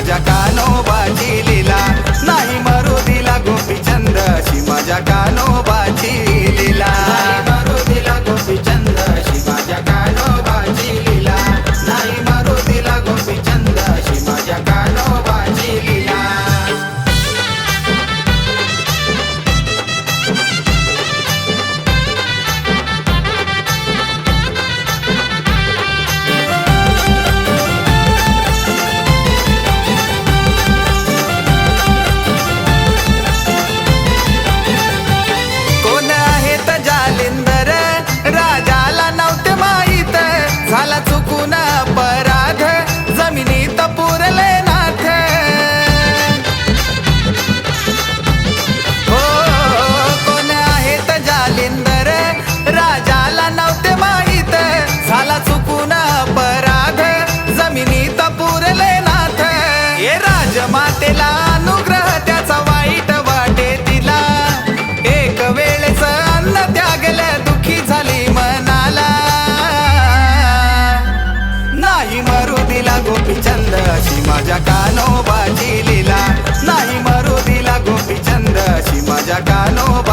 allá cae. Gopichand अशी माझ्या कानोबाची लिला. नाही मारू दिला गोपीचंद अशी माझ्या कानोबा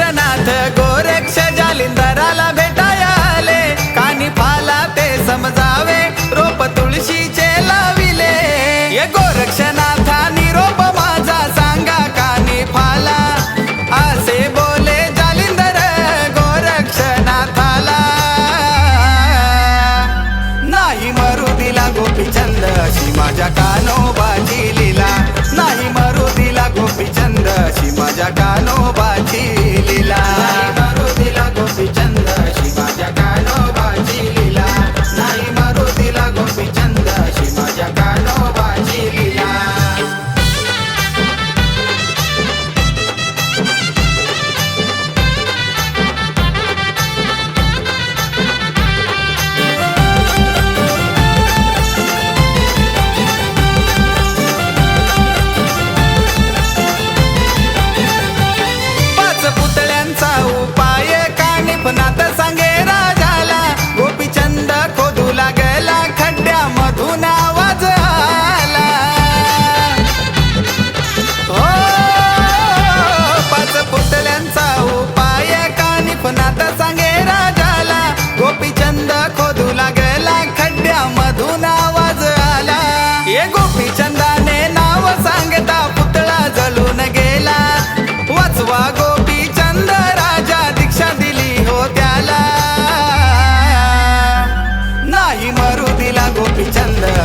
रवींद्रनाथ गोरक्ष जालिंदराला भेटाय आले कानी पाला ते समजावे रोप तुळशीचे लाविले. ये गोरक्षनाथा निरोप माझा सांगा कानी फाला असे बोले जालिंदर गोरक्षनाथाला. नाही मरुदीला गोपीचंद अशी माझ्या कानोबाजी लिला. नाही मरुदीला गोपीचंद माझ्या कानोबाची लिला. दिला गोपी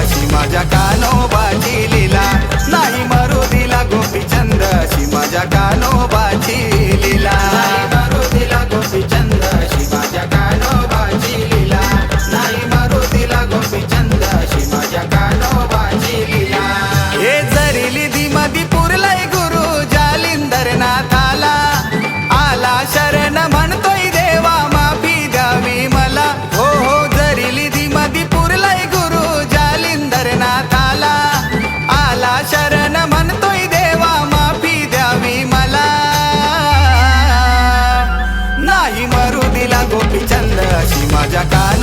शी माझ्या कानोबाची लिला. नाही मारू दिला गोपीचंद. शी माझ्या कानोबाची लिला. allá.